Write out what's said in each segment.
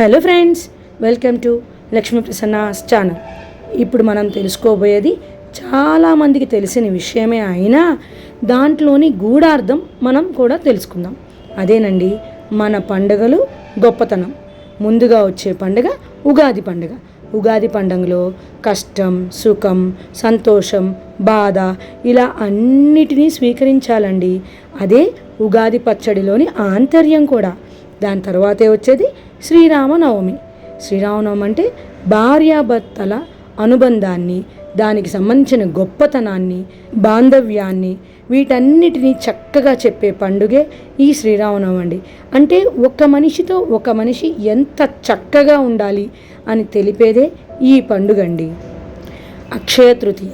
Hello friends welcome to Lakshmi Prasanna's channel. ఇప్పుడు మనం తెలుసుకోబోయేది చాలామందికి తెలిసిన విషయమే అయినా దాంట్లోని గూఢార్థం మనం కూడా తెలుసుకుందాం. అదేనండి మన పండుగలు గొప్పతనం. ముందుగా వచ్చే పండుగ ఉగాది పండుగ. ఉగాది పండుగలో కష్టం సుఖం సంతోషం బాధ ఇలా అన్నిటినీ స్వీకరించాలండి. అదే ఉగాది పచ్చడిలోని ఆంతర్యం కూడా. దాని తర్వాతే వచ్చేది శ్రీరామనవమి. శ్రీరామనవమి అంటే భార్యాభర్తల అనుబంధాన్ని దానికి సంబంధించిన గొప్పతనాన్ని బాంధవ్యాన్ని వీటన్నిటినీ చక్కగా చెప్పే పండుగే ఈ శ్రీరామనవమి అండి. అంటే ఒక మనిషితో ఒక మనిషి ఎంత చక్కగా ఉండాలి అని తెలిపేదే ఈ పండుగ అండి అక్షయ తృతీయ.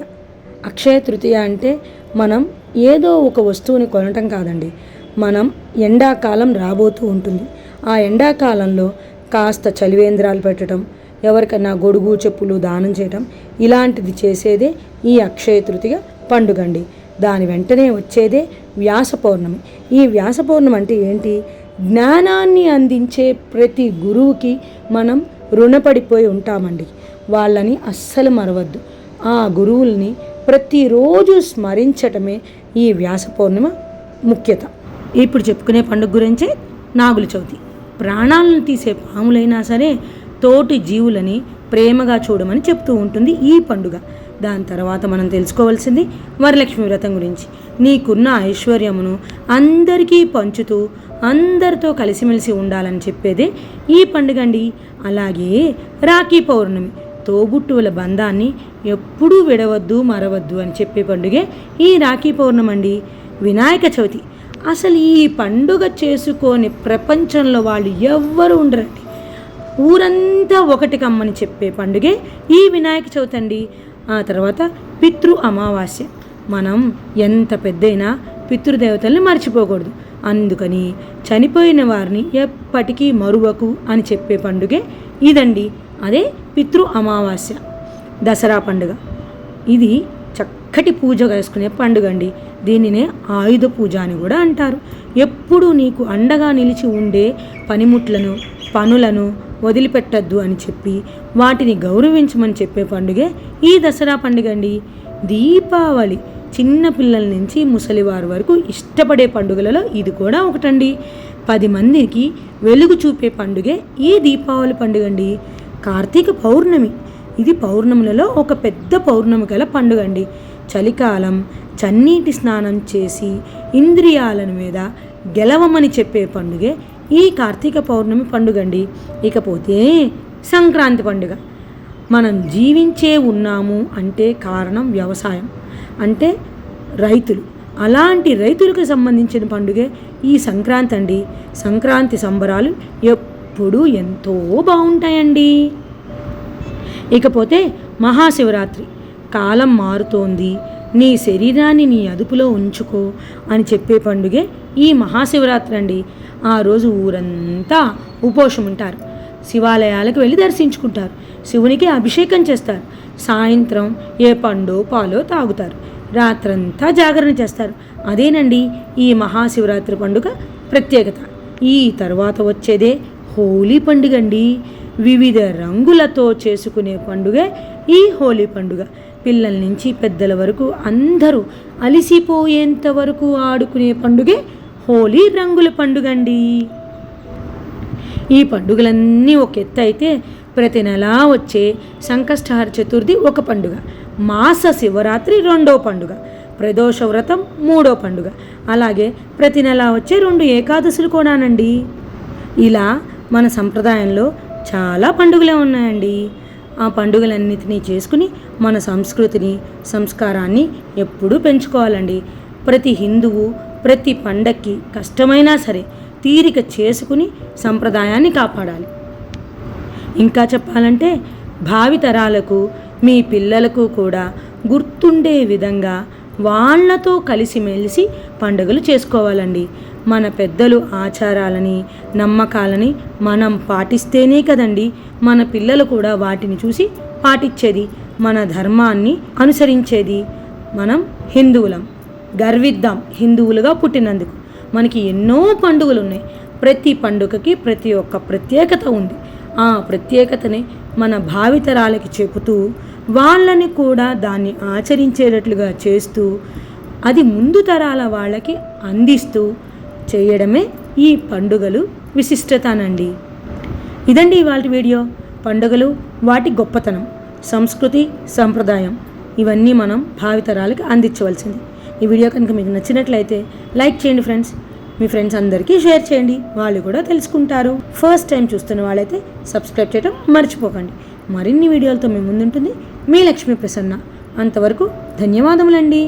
అక్షయ తృతీయ అంటే మనం ఏదో ఒక వస్తువుని కొనటం కాదండి. మనం ఎండాకాలం రాబోతూ ఉంటుంది. ఆ ఎండాకాలంలో కాస్త చలివేంద్రాలు పెట్టడం ఎవరికన్నా గొడుగు చెప్పులు దానం చేయటం ఇలాంటిది చేసేదే ఈ అక్షయ తృతీయ పండుగ అండి దాని వెంటనే వచ్చేదే వ్యాస పౌర్ణమి. ఈ వ్యాస పౌర్ణమి అంటే ఏంటి? జ్ఞానాన్ని అందించే ప్రతి గురువుకి మనం రుణపడిపోయి ఉంటామండి. వాళ్ళని అస్సలు మరవద్దు. ఆ గురువుల్ని ప్రతిరోజు స్మరించటమే ఈ వ్యాస పౌర్ణిమ ముఖ్యత. ఇప్పుడు చెప్పుకునే పండుగ గురించే నాగుల చవితి. ప్రాణాలను తీసే పాములైనా సరే తోటి జీవులని ప్రేమగా చూడమని చెప్తూ ఉంటుంది ఈ పండుగ. దాని తర్వాత మనం తెలుసుకోవాల్సింది వరలక్ష్మి వ్రతం గురించి. నీకున్న ఐశ్వర్యమును అందరికీ పంచుతూ అందరితో కలిసిమెలిసి ఉండాలని చెప్పేదే ఈ పండుగ అండి అలాగే రాఖీ పౌర్ణమి తోబుట్టువుల బంధాన్ని ఎప్పుడూ విడవద్దు మరవద్దు అని చెప్పే పండుగే ఈ రాఖీ పౌర్ణమండి. అండి వినాయక చవితి అసలు ఈ పండుగ చేసుకొని ప్రపంచంలో వాళ్ళు ఎవ్వరు ఉండరండి. ఊరంతా ఒకటి కమ్మని చెప్పే పండుగే ఈ వినాయక చవితి అండి. ఆ తర్వాత పితృ అమావాస్య. మనం ఎంత పెద్దయినా పితృదేవతల్ని మర్చిపోకూడదు. అందుకని చనిపోయిన వారిని ఎప్పటికీ మరువకు అని చెప్పే పండుగే ఇదండి. అదే పితృ అమావాస్య. దసరా పండుగ. ఇది చక్కటి పూజ వేసుకునే పండుగ అండి దీనినే ఆయుధ పూజ అని కూడా అంటారు. ఎప్పుడూ నీకు అండగా నిలిచి ఉండే పనిముట్లను పనులను వదిలిపెట్టద్దు అని చెప్పి వాటిని గౌరవించమని చెప్పే పండుగే ఈ దసరా పండుగ అండి దీపావళి చిన్న పిల్లల నుంచి ముసలివారి వరకు ఇష్టపడే పండుగలలో ఇది కూడా ఒకటండి. పది మందికి వెలుగు చూపే పండుగే ఈ దీపావళి పండుగ అండి కార్తీక పౌర్ణమి ఇది పౌర్ణములలో ఒక పెద్ద పౌర్ణమి గల పండుగ అండి చలికాలం చన్నీటి స్నానం చేసి ఇంద్రియాలను మీద గెలవమని చెప్పే పండుగే ఈ కార్తీక పౌర్ణమి పండుగ అండి ఇకపోతే సంక్రాంతి పండుగ. మనం జీవించే ఉన్నాము అంటే కారణం వ్యవసాయం. అంటే రైతులు. అలాంటి రైతులకు సంబంధించిన పండుగే ఈ సంక్రాంతి అండి సంక్రాంతి సంబరాలు ఎప్పుడూ ఎంతో బాగుంటాయండి. ఇకపోతే మహాశివరాత్రి. కాలం మారుతోంది. నీ శరీరాన్ని నీ అదుపులో ఉంచుకో అని చెప్పే పండుగే ఈ మహాశివరాత్రి అండి. ఆ రోజు ఊరంతా ఉపోషం ఉంటారు శివాలయాలకు వెళ్ళి దర్శించుకుంటారు. శివునికి అభిషేకం చేస్తారు. సాయంత్రం ఏ పండో పాలో తాగుతారు. రాత్రంతా జాగరణ చేస్తారు. అదేనండి ఈ మహాశివరాత్రి పండుగ ప్రత్యేకత. ఈ తర్వాత వచ్చేదే హోలీ పండుగ అండి వివిధ రంగులతో చేసుకునే పండుగ ఈ హోలీ పండుగ. పిల్లల నుంచి పెద్దల వరకు అందరూ అలిసిపోయేంత వరకు ఆడుకునే పండుగే హోలీ రంగుల పండుగ అండి ఈ పండుగలన్నీ ఒక ఎత్తు అయితే ప్రతి నెలా వచ్చే సంకష్టహార చతుర్థి ఒక పండుగ. మాస శివరాత్రి రెండో పండుగ. ప్రదోష వ్రతం మూడో పండుగ. అలాగే ప్రతి నెల వచ్చే రెండు ఏకాదశులు కూడానండి. ఇలా మన సంప్రదాయంలో చాలా పండుగలే ఉన్నాయండి. ఆ పండుగలన్నిటినీ చేసుకుని మన సంస్కృతిని సంస్కారాన్ని ఎప్పుడూ పెంచుకోవాలండి. ప్రతి హిందువు ప్రతి పండక్కి కష్టమైనా సరే తీరిక చేసుకుని సంప్రదాయాన్ని కాపాడాలి. ఇంకా చెప్పాలంటే భావితరాలకు మీ పిల్లలకు కూడా గుర్తుండే విధంగా వాళ్ళతో కలిసిమెలిసి పండుగలు చేసుకోవాలండి. మన పెద్దలు ఆచారాలని నమ్మకాలని మనం పాటిస్తేనే కదండి. మన పిల్లలు కూడా వాటిని చూసి పాటించేది మన ధర్మాన్ని అనుసరించేది. మనం హిందువులం గర్విద్దాం హిందువులుగా పుట్టినందుకు. మనకి ఎన్నో పండుగలు ఉన్నాయి ప్రతి పండుగకి ప్రతి ఒక్క ప్రత్యేకత ఉంది. ఆ ప్రత్యేకతని మన భావితరాలకి చెబుతూ వాళ్ళని కూడా దాన్ని ఆచరించేటట్లుగా చేస్తూ అది ముందు తరాల వాళ్ళకి అందిస్తూ చేయడమే ఈ పండుగలు విశిష్టతనండి. ఇదండి ఇవాళ వీడియో. పండుగలు వాటి గొప్పతనం సంస్కృతి సంప్రదాయం ఇవన్నీ మనం భావితరాలకి అందించవలసింది. ఈ వీడియో కనుక మీకు నచ్చినట్లయితే లైక్ చేయండి ఫ్రెండ్స్. మీ ఫ్రెండ్స్ అందరికీ షేర్ చేయండి. వాళ్ళు కూడా తెలుసుకుంటారు. ఫస్ట్ టైం చూస్తున్న వాళ్ళైతే సబ్స్క్రైబ్ చేయడం మర్చిపోకండి. మరిన్ని వీడియోలతో మీ ముందుంటుంది మీ లక్ష్మీ ప్రసన్న అంతవరకు ధన్యవాదములండి.